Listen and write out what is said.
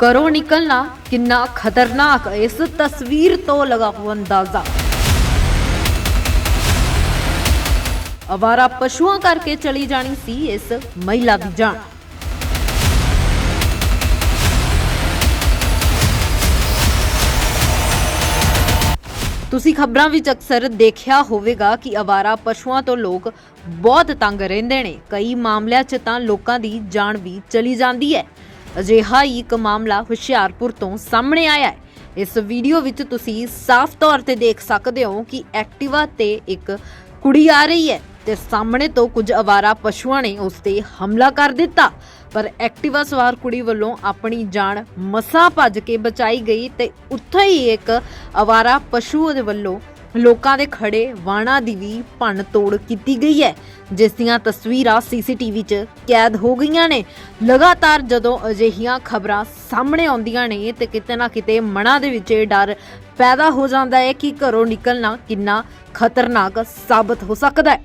ਘਰੋਂ ਨਿਕਲਣਾ ਕਿੰਨਾ ਖਤਰਨਾਕ ਇਸ ਤਸਵੀਰ ਤੋਂ ਲਗਾਓ ਅੰਦਾਜ਼ਾ ਅਵਾਰਾ ਪਸ਼ੂਆਂ ਕਰਕੇ ਚਲੀ ਜਾਣੀ ਸੀ ਇਸ ਮਹਿਲਾ ਦੀ ਜਾਨ ਤੁਸੀਂ ਖਬਰਾਂ ਵਿੱਚ ਅਕਸਰ ਦੇਖਿਆ ਹੋਵੇਗਾ ਕਿ ਅਵਾਰਾ ਪਸ਼ੂਆਂ ਤੋਂ ਲੋਕ ਬਹੁਤ ਤੰਗ ਰਹਿੰਦੇ ਨੇ ਕਈ ਮਾਮਲਿਆਂ 'ਚ ਤਾਂ ਲੋਕਾਂ ਦੀ ਜਾਨ ਵੀ ਚਲੀ ਜਾਂਦੀ ਹੈ ਅਜਿਹਾ ਹੀ ਇੱਕ ਮਾਮਲਾ ਹੁਸ਼ਿਆਰਪੁਰ ਤੋਂ ਸਾਹਮਣੇ ਆਇਆ ਹੈ। ਇਸ ਵੀਡੀਓ ਵਿੱਚ ਤੁਸੀਂ ਸਾਫ਼ ਤੌਰ ਤੇ ਦੇਖ ਸਕਦੇ ਹੋ ਕਿ ਐਕਟਿਵਾ ਤੇ ਇੱਕ ਕੁੜੀ ਆ ਰਹੀ ਹੈ ਤੇ ਸਾਹਮਣੇ ਤੋਂ ਕੁਝ ਅਵਾਰਾ ਪਸ਼ੂਆਂ ਨੇ ਉਸ ਤੇ ਹਮਲਾ ਕਰ ਦਿੱਤਾ। ਪਰ ਐਕਟਿਵਾ ਸਵਾਰ ਕੁੜੀ ਵੱਲੋਂ ਆਪਣੀ ਜਾਨ ਮਸਾਂ ਭੱਜ ਕੇ ਬਚਾਈ ਗਈ ਤੇ ਉੱਥੇ ਹੀ ਇੱਕ ਅਵਾਰਾ ਪਸ਼ੂ ਦੇ ਵੱਲੋਂ ਲੋਕਾਂ ਦੇ ਖੜੇ ਵਾਣਾ ਦੀ ਵੀ ਭੰਨ ਤੋੜ ਕੀਤੀ ਗਈ ਹੈ, ਜਿਸ ਦੀਆਂ ਤਸਵੀਰਾਂ ਸੀਸੀਟੀਵੀ 'ਚ ਕੈਦ ਹੋ ਗਈਆਂ ਨੇ। ਲਗਾਤਾਰ ਜਦੋਂ ਅਜਿਹੀਆਂ ਖਬਰਾਂ ਸਾਹਮਣੇ ਆਉਂਦੀਆਂ ਨੇ ਤੇ ਕਿਤੇ ਨਾ ਕਿਤੇ ਮਨਾਂ ਦੇ ਵਿੱਚ ਇਹ ਡਰ ਪੈਦਾ ਹੋ ਜਾਂਦਾ ਹੈ ਕਿ ਘਰੋਂ ਨਿਕਲਣਾ ਕਿੰਨਾ ਖਤਰਨਾਕ ਸਾਬਤ ਹੋ ਸਕਦਾ ਹੈ।